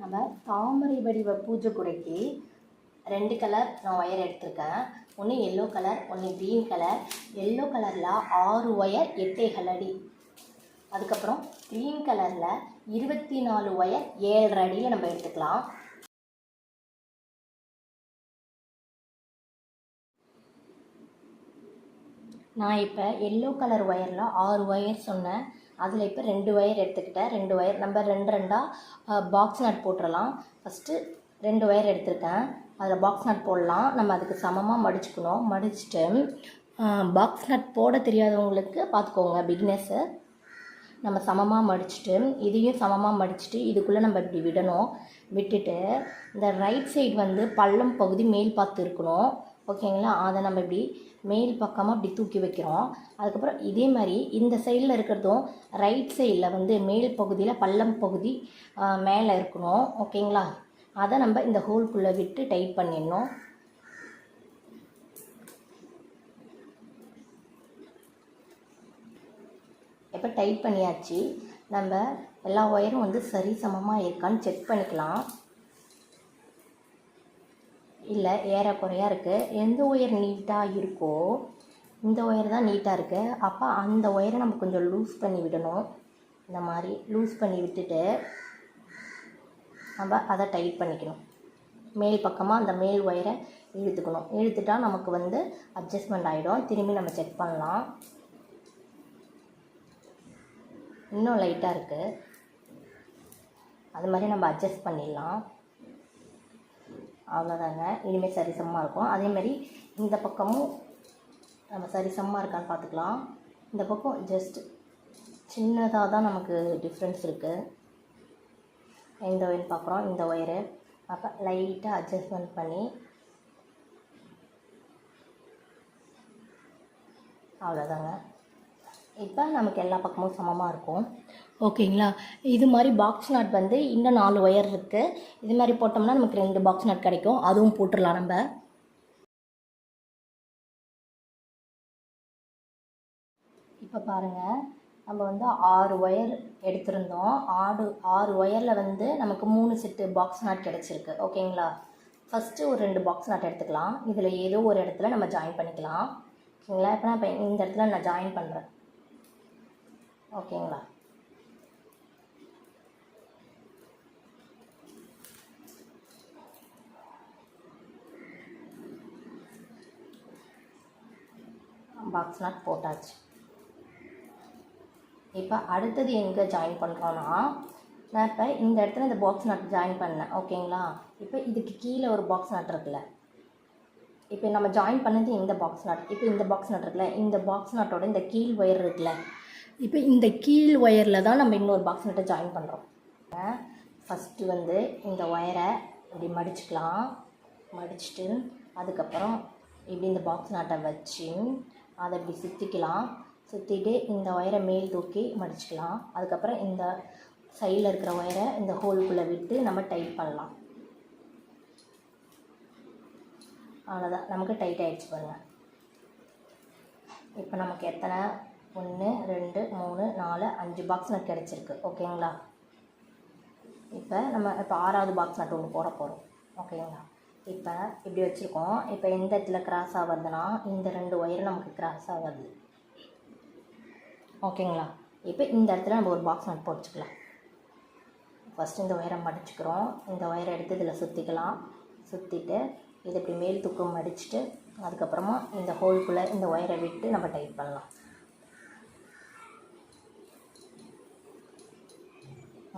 நம்ம தாமரை வடிவ பூஜை குடைக்கு ரெண்டு கலர் நான் ஒயர் எடுத்திருக்கேன். ஒன்று எல்லோ கலர் ஒன்று க்ரீன் கலர் எல்லோ கலரில் ஆறு ஒயர் எட்டேகால் அடி. அதுக்கப்புறம் க்ரீன் கலரில் இருபத்தி நாலு ஒயர் ஏழரை அடியில் நம்ம எடுத்துக்கலாம். நான் இப்போ எல்லோ கலர் ஒயரில் ஆறு ஒயர் சொன்னேன். அதில் இப்போ ரெண்டு ஒயர் எடுத்துக்கிட்டேன். ரெண்டு ஒயர் நம்ம ரெண்டு ரெண்டாக பாக்ஸ் நட் போட்டுடலாம் ஃபஸ்ட்டு ரெண்டு ஒயர் எடுத்திருக்கேன். அதில் பாக்ஸ் நட் போடலாம். நம்ம அதுக்கு சமமாக மடிச்சுக்கணும். மடிச்சுட்டு பாக்ஸ் நட் போட தெரியாதவங்களுக்கு பார்த்துக்கோங்க பிக்னஸ்ஸு நம்ம சமமாக மடிச்சுட்டு இதையும் சமமாக மடிச்சுட்டு இதுக்குள்ளே நம்ம இப்படி விடணும். விட்டுட்டு இந்த ரைட் சைடு வந்து பள்ளம் பகுதி மேல் பார்த்து இருக்கணும். ஓகேங்களா? அதை நம்ம இப்படி மேல் பக்கமாக அப்படி தூக்கி வைக்கிறோம். அதுக்கப்புறம் இதே மாதிரி இந்த சைடில் இருக்கிறதும் ரைட் சைடில் வந்து மேல் பகுதியில் பள்ளம் பகுதி மேலே இருக்கணும். ஓகேங்களா அதை நம்ம இந்த ஹோல்குள்ளே விட்டு டைட் பண்ணிடணும். இப்போ டைட் பண்ணியாச்சு. நம்ம எல்லா ஒயரும் வந்து சரி சமமாக இருக்கான்னு செக் பண்ணிக்கலாம். இல்லை ஏறக்குறையாக இருக்குது எந்த ஒயர் நீட்டாக இருக்கோ இந்த ஒயர் தான் நீட்டாக இருக்குது அப்போ அந்த ஒயரை நம்ம கொஞ்சம் லூஸ் பண்ணி விடணும். இந்த மாதிரி லூஸ் பண்ணி விட்டுட்டு நம்ம அதை டைட் பண்ணிக்கணும். மேல் பக்கமாக அந்த மேல் ஒயரை இழுத்துக்கணும். இழுத்துட்டால் நமக்கு வந்து அட்ஜஸ்ட்மெண்ட் ஆகிடும் திரும்பி நம்ம செக் பண்ணலாம். இன்னும் லைட்டாக இருக்குது அது மாதிரி நம்ம அட்ஜஸ்ட் பண்ணிடலாம். அவ்வளோதாங்க இனிமேல் சரிசமமாக இருக்கும். அதே மாதிரி இந்த பக்கமும் நம்ம சரிசமமாக இருக்கான்னு பார்த்துக்கலாம். இந்த பக்கம் ஜஸ்ட் சின்னதாக தான் நமக்கு டிஃப்ரென்ஸ் இருக்குது இந்த ஒயர்னு பார்க்குறோம். இந்த ஒயரு அப்போ லைட்டாக அட்ஜஸ்ட்மெண்ட் பண்ணி அவ்வளோதாங்க இப்போ நமக்கு எல்லா பக்கமும் சமமாக இருக்கும். ஓகேங்களா? இது மாதிரி பாக்ஸ் நாட் வந்து இன்னும் நாலு ஒயர் இருக்குது இது மாதிரி போட்டோம்னா நமக்கு ரெண்டு பாக்ஸ் நாட் கிடைக்கும். அதுவும் போட்டுடலாம் நம்ம. இப்போ பாருங்கள் நம்ம வந்து ஆறு ஒயர் எடுத்திருந்தோம். ஆறு ஆறு ஒயரில் வந்து நமக்கு மூணு செட்டு பாக்ஸ் நாட் கிடச்சிருக்கு. ஓகேங்களா? ஃபஸ்ட்டு ஒரு ரெண்டு பாக்ஸ் நாட் எடுத்துக்கலாம். இதில் ஏதோ ஒரு இடத்துல நம்ம ஜாயின் பண்ணிக்கலாம். ஓகேங்களா? இப்போ நான் இப்போ இந்த இடத்துல நான் ஜாயின் பண்ணுறேன் ஓகேங்களா? பாக்ஸ் நாட் போட்டாச்சு. இப்போ அடுத்தது எங்கே ஜாயின் பண்ணுறோன்னா நான் இப்போ இந்த இடத்துல இந்த பாக்ஸ் நட் ஜாயின் பண்ணேன் ஓகேங்களா இப்போ இதுக்கு கீழே ஒரு பாக்ஸ் நட் இருக்குல்ல. இப்போ நம்ம ஜாயின் பண்ணது இந்த பாக்ஸ் நட் இப்போ இந்த பாக்ஸ் நட் இருக்குல்ல. இந்த பாக்ஸ் நட்டோட இந்த கீழ் ஒயர் இருக்குல்ல. இப்போ இந்த கீழ் ஒயரில் தான் நம்ம இன்னொரு பாக்ஸ் நட்டை ஜாயின் பண்ணுறோம் ஃபஸ்ட்டு வந்து இந்த ஒயரை இப்படி மடிச்சுக்கலாம். மடிச்சுட்டு அதுக்கப்புறம் இப்படி இந்த பாக்ஸ் நாட்டை வச்சு அதை இப்படி சுற்றிக்கலாம் சுற்றிட்டு இந்த ஒயரை மேல் தூக்கி மடிச்சுக்கலாம். அதுக்கப்புறம் இந்த சைடில் இருக்கிற ஒயரை இந்த ஹோல்குள்ளே விட்டு நம்ம டைட் பண்ணலாம். அவ்வளோதான் நமக்கு டைட் ஆகிடுச்சு பாருங்கள் இப்போ நமக்கு எத்தனை? ஒன்று ரெண்டு மூணு நாலு அஞ்சு பாக்ஸ் நட் கிடச்சிருக்கு. ஓகேங்களா இப்போ நம்ம இப்போ ஆறாவது பாக்ஸ் நட்டு ஒன்று போட போகிறோம் ஓகேங்களா இப்போ இப்படி வச்சுருக்கோம். இப்போ எந்த இடத்துல கிராஸ் ஆகுதுன்னா இந்த ரெண்டு ஒயர் நமக்கு கிராஸ் ஆகாது. ஓகேங்களா இப்போ இந்த இடத்துல நம்ம ஒரு பாக்ஸ் நட் போட்டுக்கலாம். ஃபஸ்ட்டு இந்த ஒயரை மடிச்சுக்கிறோம். இந்த ஒயரை எடுத்து இதில் சுற்றிக்கலாம் சுற்றிட்டு இது இப்படி மேல் தூக்கம் மடிச்சுட்டு அதுக்கப்புறமா இந்த ஹோல்குள்ளே இந்த ஒயரை விட்டு நம்ம டைட் பண்ணலாம்.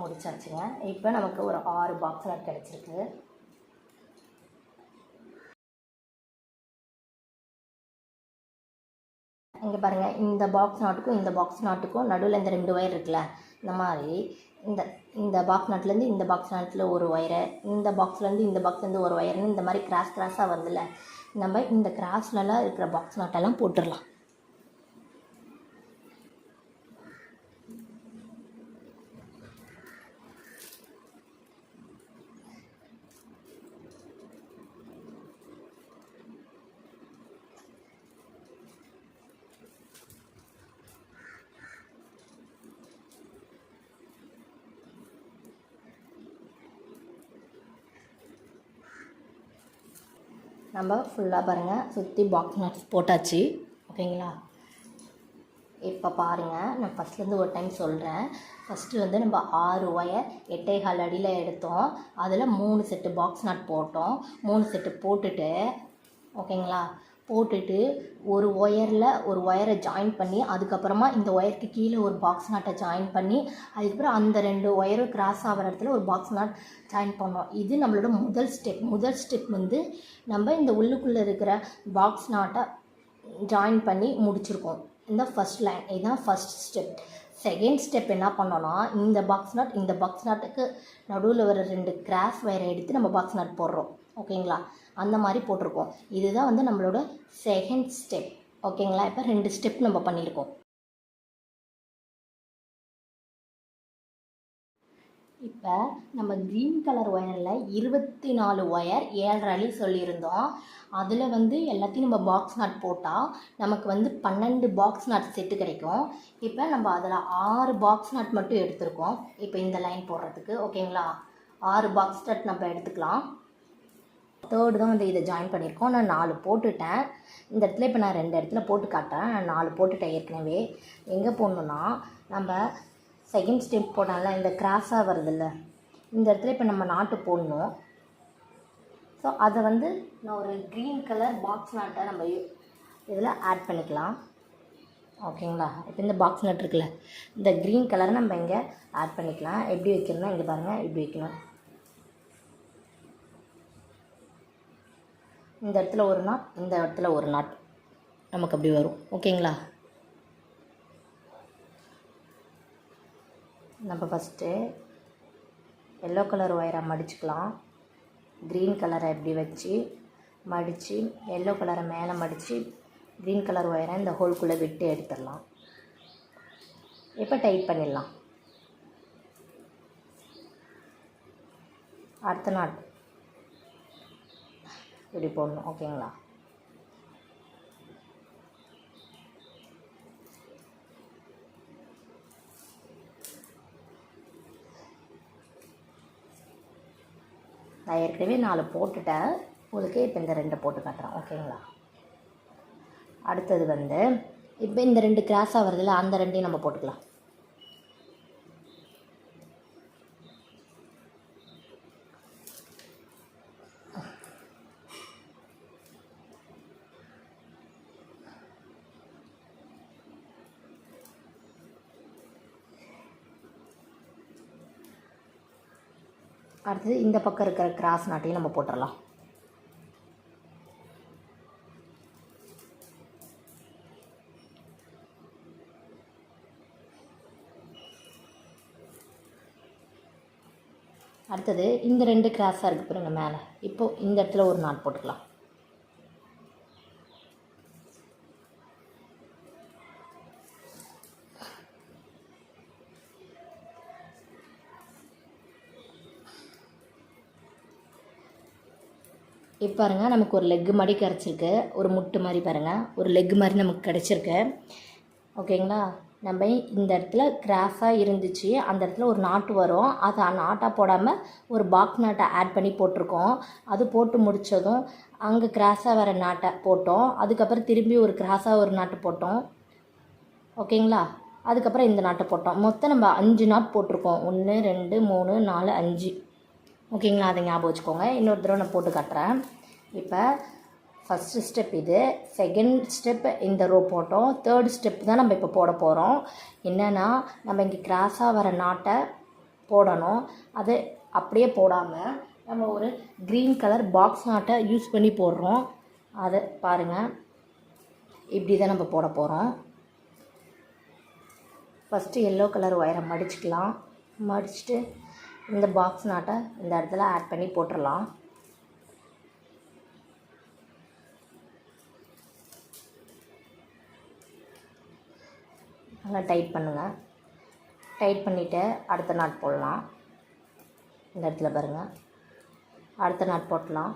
முடிச்சாச்சுங்க. இப்போ நமக்கு ஒரு ஆறு பாக்ஸ் நட் கிடச்சிருக்கு. இங்கே பாருங்கள் இந்த பாக்ஸ் நாட்டுக்கும் இந்த பாக்ஸ் நாட்டுக்கும் நடுவில் இந்த ரெண்டு ஒயர் இருக்குல்ல இந்த மாதிரி இந்த இந்த பாக்ஸ் நாட்லேருந்து இந்த பாக்ஸ் நாட்டில் ஒரு ஒயரை இந்த பாக்ஸ்லேருந்து இந்த பாக்ஸ்லேருந்து ஒரு ஒயர்னு இந்த மாதிரி கிராஸ் கிராஸாக வந்துல நம்ம இந்த கிராஸ்லலாம் இருக்கிற பாக்ஸ் நாட்டெல்லாம் போட்டுடலாம் நம்ம ஃபுல்லாக பாருங்கள் சுற்றி பாக்ஸ் நட்ஸ் போட்டாச்சு. ஓகேங்களா இப்போ பாருங்கள் நான் ஃபஸ்ட்லேருந்து ஒரு டைம் சொல்கிறேன் ஃபஸ்ட்டு வந்து நம்ம ஆறு ஒயர் எட்டே கால் அடியில் எடுத்தோம். அதில் மூணு செட்டு பாக்ஸ் நட் போட்டோம். மூணு செட்டு போட்டுட்டு ஓகேங்களா போட்டுட்டு ஒரு ஒயரில் ஒரு ஒயரை ஜாயின் பண்ணி அதுக்கப்புறமா இந்த ஒயருக்கு கீழே ஒரு பாக்ஸ் நாட்டை ஜாயின் பண்ணி அதுக்கப்புறம் அந்த ரெண்டு ஒயரும் கிராஸ் ஆகிற இடத்துல ஒரு பாக்ஸ் நாட் ஜாயின் பண்ணோம். இது நம்மளோட முதல் ஸ்டெப் முதல் ஸ்டெப் வந்து நம்ம இந்த உள்ளுக்குள்ளே இருக்கிற பாக்ஸ் நாட்டை ஜாயின் பண்ணி முடிச்சிருக்கோம். இந்த ஃபஸ்ட் லைன் இதுதான் ஃபஸ்ட் ஸ்டெப் செகண்ட் ஸ்டெப் என்ன பண்ணோன்னா இந்த பாக்ஸ் நாட் இந்த பாக்ஸ் நாட்டுக்கு நடுவில் வர ரெண்டு கிராஸ் வயரை எடுத்து நம்ம பாக்ஸ் நாட் போடுறோம். ஓகேங்களா அந்த மாதிரி போட்டிருக்கோம். இதுதான் வந்து நம்மளோட செகண்ட் ஸ்டெப் ஓகேங்களா? இப்போ ரெண்டு ஸ்டெப் நம்ம பண்ணியிருக்கோம். இப்போ நம்ம க்ரீன் கலர் ஒயரில் இருபத்தி நாலு ஒயர் ஏழரை அழி சொல்லியிருந்தோம். அதில் வந்து எல்லாத்தையும் நம்ம பாக்ஸ் நாட் போட்டால் நமக்கு வந்து பன்னெண்டு பாக்ஸ் நாட் செட்டு கிடைக்கும். இப்போ நம்ம அதில் ஆறு பாக்ஸ் நாட் மட்டும் எடுத்திருக்கோம். இப்போ இந்த லைன் போடுறதுக்கு. ஓகேங்களா? ஆறு பாக்ஸ் நாட் நம்ம எடுத்துக்கலாம். தேர்டு தான் வந்து இதை ஜாயின் பண்ணியிருக்கோம். நான் நாலு போட்டுட்டேன். இந்த இடத்துல இப்போ நான் ரெண்டு இடத்துல போட்டு காட்டுறேன். நான் நாலு போட்டுட்டேன் ஏற்கனவே. எங்கே போடணுன்னா நம்ம செகண்ட் ஸ்டெப் போட்டால இந்த கிராஸாக வருதுல்ல. இந்த இடத்துல இப்போ நம்ம நாட்டு போடணும். ஸோ அதை வந்து நான் ஒரு க்ரீன் கலர் பாக்ஸ் நாட்டை நம்ம இதில் ஆட் பண்ணிக்கலாம். ஓகேங்களா இப்போ இந்த பாக்ஸ் நட் இருக்குல்ல இந்த க்ரீன் கலரை நம்ம இங்கே ஆட் பண்ணிக்கலாம். எப்படி வைக்கணும்னா இங்கே பாருங்கள் இப்படி வைக்கணும். இந்த இடத்துல ஒரு நாட் இந்த இடத்துல ஒரு நாட் நமக்கு அப்படி வரும். ஓகேங்களா? நம்ம ஃபஸ்ட்டு எல்லோ கலர் ஒயரை மடிச்சுக்கலாம். க்ரீன் கலரை இப்படி வச்சு மடித்து எல்லோ கலரை மேலே மடித்து க்ரீன் கலர் ஒயரை இந்த ஹோல்குள்ளே விட்டு எடுத்துடலாம். இப்போ டைட் பண்ணிடலாம். அடுத்த நாள். இப்படி போடணும் ஓகேங்களா? நான் ஏற்கனவே நாலு போட்டுட்டேன். உங்களுக்கு இப்போ இந்த ரெண்டு போட்டு காட்டுறேன் ஓகேங்களா? அடுத்தது வந்து இப்போ இந்த ரெண்டு கிராஸாக வருதுல்ல அந்த ரெண்டையும் நம்ம போட்டுக்கலாம். அடுத்தது இந்த பக்கம் இருக்கிற கிராஸ் நாட்டையும் நம்ம போட்டுடலாம் அடுத்தது இந்த ரெண்டு கிராஸாக இருக்குது பாருங்கள் மேலே. இப்போது இந்த இடத்துல ஒரு நாட் போட்டுக்கலாம். இப்போ பாருங்கள் நமக்கு ஒரு லெக்கு மாதிரி கிடச்சிருக்கு. ஒரு முட்டு மாதிரி பாருங்கள் ஒரு லெக்கு மாதிரி நமக்கு கிடச்சிருக்கு. ஓகேங்களா? நம்ம இந்த இடத்துல கிராஸாக இருந்துச்சு. அந்த இடத்துல ஒரு நாட்டு வரும். அதை நாட்டாக போடாமல் ஒரு பாக் நாட்டை ஆட் பண்ணி போட்டிருக்கோம். அது போட்டு முடித்ததும் அங்கே கிராஸாக வர நாட்டை போட்டோம். அதுக்கப்புறம் திரும்பி ஒரு கிராஸாக ஒரு நாட்டு போட்டோம். ஓகேங்களா? அதுக்கப்புறம் இந்த நாட்டை போட்டோம். மொத்தம் நம்ம அஞ்சு நாட் போட்டிருக்கோம். ஒன்று ரெண்டு மூணு நாலு அஞ்சு. ஓகேங்களா? அதை ஞாபகம் வச்சுக்கோங்க. இன்னொரு தடவை நான் போட்டு காட்டுறேன். இப்போ ஃபஸ்ட்டு ஸ்டெப் இது. செகண்ட் ஸ்டெப் இந்த ரோ போட்டோம். தேர்ட் ஸ்டெப் தான் நம்ம இப்போ போட போகிறோம் என்னென்னா நம்ம இங்கே கிராஸாக வர நாட்டை போடணும். அது அப்படியே போடாமல் நம்ம ஒரு க்ரீன் கலர் பாக்ஸ் நாட்டை யூஸ் பண்ணி போடுறோம். அதை பாருங்கள் இப்படி தான் நம்ம போட போகிறோம் ஃபஸ்ட்டு எல்லோ கலர் ஒயரை மடிச்சுக்கலாம். மடிச்சுட்டு இந்த பாக்ஸ் நாட்டை இந்த இடத்துல ஆட் பண்ணி போட்டுடலாம் நல்லா டைட் பண்ணுங்கள் டைட் பண்ணிவிட்டு அடுத்த நாட் போடலாம். இந்த இடத்துல பாருங்கள் அடுத்த நாட் போட்டலாம்.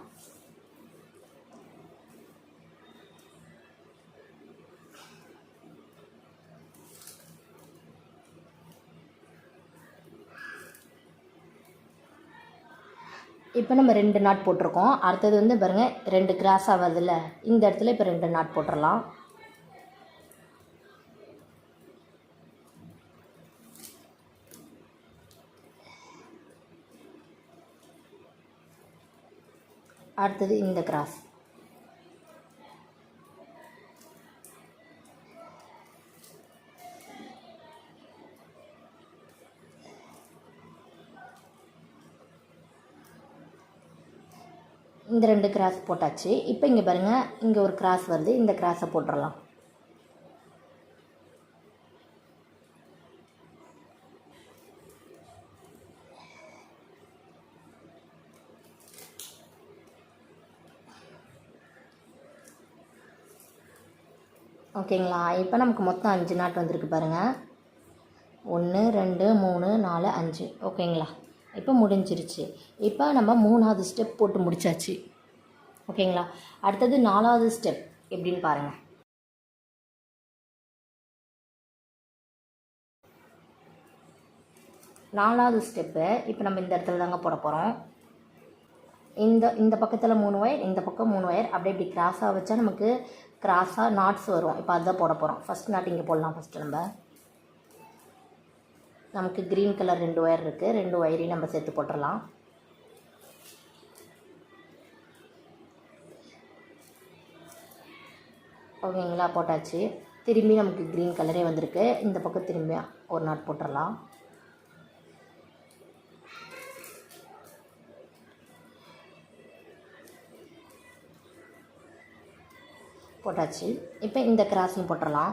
இப்போ நம்ம ரெண்டு நாட் போட்டிருக்கோம். அடுத்தது வந்து பாருங்கள் ரெண்டு கிராஸ் ஆகாதுல்ல இந்த இடத்துல இப்போ ரெண்டு நாட் போட்டுடலாம் அடுத்தது இந்த கிராஸ் இந்த ரெண்டு கிராஸ் போட்டாச்சு. இப்போ இங்கே பாருங்கள் இங்கே ஒரு கிராஸ் வருது. இந்த கிராஸை போட்டுடலாம் ஓகேங்களா? இப்போ நமக்கு மொத்தம் அஞ்சு நாட் வந்திருக்கு பாருங்கள் ஒன்று ரெண்டு மூணு நாலு அஞ்சு. ஓகேங்களா? இப்போ முடிஞ்சிருச்சு. இப்போ நம்ம மூணாவது ஸ்டெப் போட்டு முடிச்சாச்சு. ஓகேங்களா? அடுத்தது நாலாவது ஸ்டெப் எப்படின்னு பாருங்கள் நாலாவது ஸ்டெப்பு இப்போ நம்ம இந்த இடத்துல தாங்க போட போகிறோம் இந்த இந்த பக்கத்தில் மூணு ஒயர் இந்த பக்கம் மூணு ஒயர் அப்படியே இப்படி கிராஸாக வச்சா நமக்கு கிராஸாக நாட்ஸ் வரும். இப்போ அதுதான் போட போகிறோம் ஃபஸ்ட் நாட் இங்கே போடலாம் ஃபஸ்ட்டு நம்ம. நமக்கு க்ரீன் கலர் ரெண்டு ஒயர் இருக்குது ரெண்டு ஒயரையும் நம்ம சேர்த்து போட்டுடலாம் ஓகேங்களா? போட்டாச்சு. திரும்பி நமக்கு க்ரீன் கலரே வந்திருக்கு. இந்த பக்கம் திரும்பி ஒரு நாட் போட்டுடலாம் போட்டாச்சு. இப்போ இந்த கிராஸையும் போட்டுடலாம்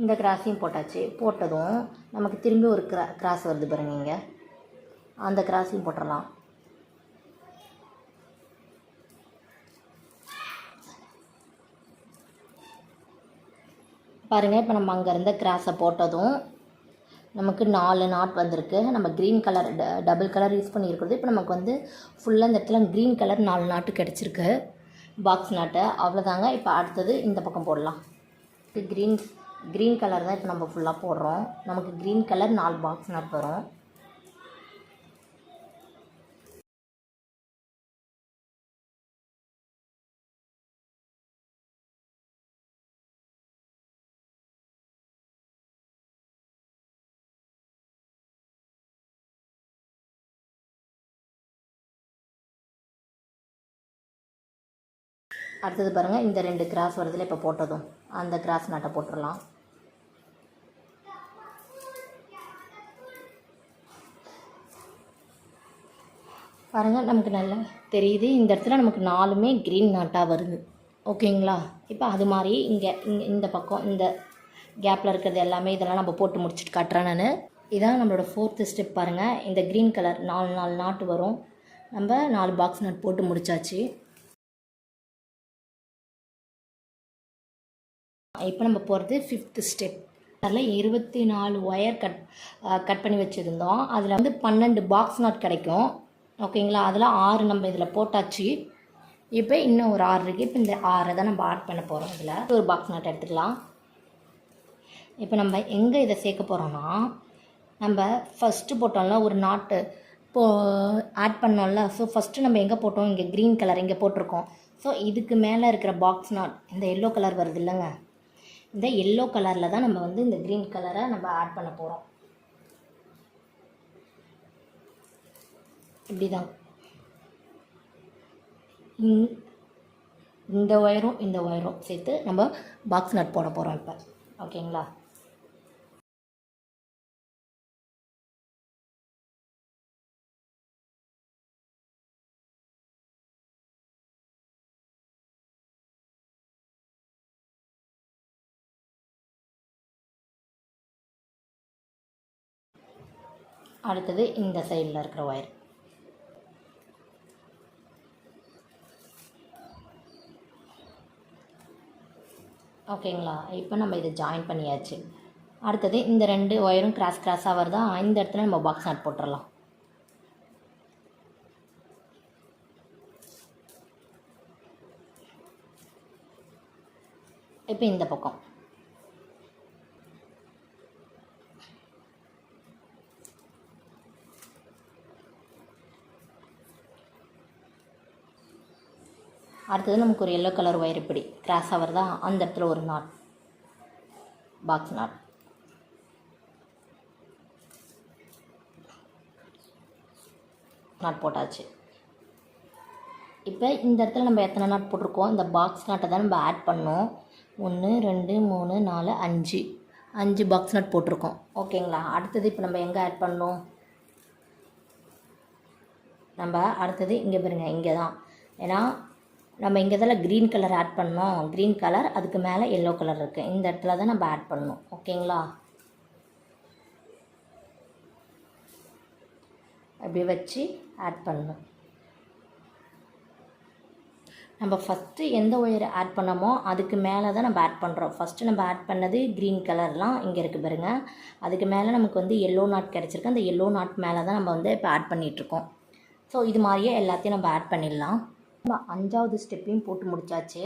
இந்த கிராஸையும் போட்டாச்சு. போட்டதும் நமக்கு திரும்பி ஒரு கிரா கிராஸ் வருது பாருங்க இங்கே. அந்த கிராஸையும் போட்டுடலாம் பாருங்கள் இப்போ நம்ம அங்கே இருந்த கிராஸை போட்டதும் நமக்கு நாலு நாட் வந்திருக்கு. நம்ம க்ரீன் கலர் ட டபுள் கலர் யூஸ் பண்ணியிருக்கிறது. இப்போ நமக்கு வந்து ஃபுல்லாக இந்த இடத்துல க்ரீன் கலர் நாலு நாட்டு கிடச்சிருக்கு. பாக்ஸ் நாட்டு. அவ்வளோதாங்க இப்போ அடுத்தது இந்த பக்கம் போடலாம். இப்போ க்ரீன் க்ரீன் கலர் தான் இப்போ நம்ம ஃபுல்லாக போடுறோம். நமக்கு க்ரீன் கலர் நாலு பாக்ஸ் நாட் வரும். அடுத்தது பாருங்கள் இந்த ரெண்டு கிராஸ் வருதுல இப்போ போட்டதும். அந்த கிராஸ் நட்டை போட்டுடலாம் பாருங்கள் நமக்கு நல்லா தெரியுது. இந்த இடத்துல நமக்கு நாலுமே க்ரீன் நாட்டாக வருது. ஓகேங்களா இப்போ அது மாதிரி இங்கே இங்கே இந்த பக்கம் இந்த கேப்பில் இருக்கிறது எல்லாமே இதெல்லாம் நம்ம போட்டு முடிச்சுட்டு காட்டுறேன் நான். இதான் நம்மளோட ஃபோர்த்து ஸ்டெப் பாருங்கள் இந்த க்ரீன் கலர் நாலு நாலு நாட்டு வரும். நம்ம நாலு பாக்ஸ் நட் போட்டு முடிச்சாச்சு. இப்போ நம்ம போகிறது ஃபிஃப்த்து ஸ்டெப் அதில் இருபத்தி நாலு ஒயர் கட் கட் பண்ணி வச்சுருந்தோம். அதில் வந்து பன்னெண்டு பாக்ஸ் நாட் கிடைக்கும். ஓகேங்களா? அதில் ஆறு நம்ம இதில் போட்டாச்சு. இப்போ இன்னும் ஒரு ஆறு இருக்குது இப்போ இந்த ஆறை தான் நம்ம ஆட் பண்ண போகிறோம் இதில். ஒரு பாக்ஸ் நாட் எடுத்துக்கலாம். இப்போ நம்ம எங்கே இதை சேர்க்க போகிறோன்னா நம்ம ஃபஸ்ட்டு போட்டோம்ல ஒரு நாட்டு இப்போ ஆட் பண்ணோம்ல. ஸோ ஃபஸ்ட்டு நம்ம எங்கே போட்டோம்? இங்கே க்ரீன் கலர் இங்கே போட்டிருக்கோம். ஸோ இதுக்கு மேலே இருக்கிற பாக்ஸ் நாட் இந்த எல்லோ கலர் வருது இல்லைங்க? இந்த எல்லோ கலரில் தான் நம்ம வந்து இந்த க்ரீன் கலரை நம்ம ஆட் பண்ண போகிறோம் இப்படி தான் இந்த ஒயரும் இந்த ஒயரும் சேர்த்து நம்ம பாக்ஸ் நட் போட போகிறோம் இப்போ. ஓகேங்களா அடுத்தது இந்த சைடில் இருக்கிற ஒயர் ஓகேங்களா? இப்போ நம்ம இதை ஜாயின் பண்ணியாச்சு. அடுத்தது இந்த ரெண்டு ஒயரும் கிராஸ் கிராஸாக வருதா? இந்த இடத்துல நம்ம பாக்ஸ் நட் போட்டுடலாம் இப்போ இந்த பக்கம். அடுத்தது நமக்கு ஒரு எல்லோ கலர் ஒயர் இப்படி கிராஸ் வருதா அந்த இடத்துல ஒரு நாட் பாக்ஸ் நாட் நாட் போட்டாச்சு. இப்போ இந்த இடத்துல நம்ம எத்தனை நாட் போட்டிருக்கோம்? இந்த பாக்ஸ் நாட்டை தான் நம்ம ஆட் பண்ணோம். ஒன்று ரெண்டு மூணு நாலு அஞ்சு. அஞ்சு பாக்ஸ் நாட் போட்டிருக்கோம். ஓகேங்களா அடுத்தது இப்போ நம்ம எங்கே ஆட் பண்ணோம்? நம்ம அடுத்தது இங்கே பாருங்கள் இங்கே தான் ஏன்னா நம்ம இங்கே தான் க்ரீன் கலர் ஆட் பண்ணோம். க்ரீன் கலர் அதுக்கு மேலே எல்லோ கலர் இருக்குது இந்த இடத்துல தான் நம்ம ஆட் பண்ணணும். ஓகேங்களா அப்படி வச்சு ஆட் பண்ணணும். நம்ம ஃபஸ்ட்டு எந்த ஒயர் ஆட் பண்ணமோ அதுக்கு மேலே தான் நம்ம ஆட் பண்ணுறோம் ஃபஸ்ட்டு நம்ம ஆட் பண்ணது க்ரீன் கலர்லாம் இங்கே இருக்குது பாருங்கள் அதுக்கு மேலே நமக்கு வந்து எல்லோ நாட் கிடச்சிருக்கு. அந்த எல்லோ நாட் மேலே தான் நம்ம வந்து இப்போ ஆட் பண்ணிகிட்ருக்கோம் ஸோ இது மாதிரியே எல்லாத்தையும் நம்ம ஆட் பண்ணிடலாம். நம்ம அஞ்சாவது ஸ்டெப்பையும் போட்டு முடிச்சாச்சு.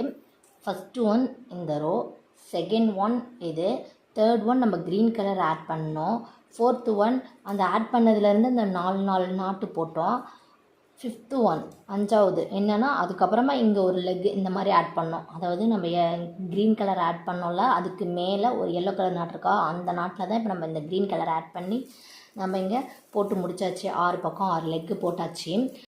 ஃபஸ்ட்டு ஒன் இந்த ரோ செகண்ட் ஒன் இது தேர்ட் ஒன் நம்ம க்ரீன் கலர் ஆட் பண்ணோம் ஃபோர்த்து ஒன் அந்த ஆட் பண்ணதுலேருந்து அந்த நாலு நாலு நாட்டு போட்டோம். ஃபிஃப்த்து ஒன் அஞ்சாவது என்னென்னா அதுக்கப்புறமா இங்கே ஒரு லெக் இந்த மாதிரி ஆட் பண்ணோம். அதாவது நம்ம க்ரீன் கலர் ஆட் பண்ணோம்ல அதுக்கு மேலே ஒரு எல்லோ கலர் நாட் இருக்கா அந்த நாட்டில் தான் இப்போ நம்ம இந்த க்ரீன் கலர் ஆட் பண்ணி நம்ம இங்கே போட்டு முடிச்சாச்சு. ஆறு பக்கம் ஆறு லெக்கு போட்டாச்சு.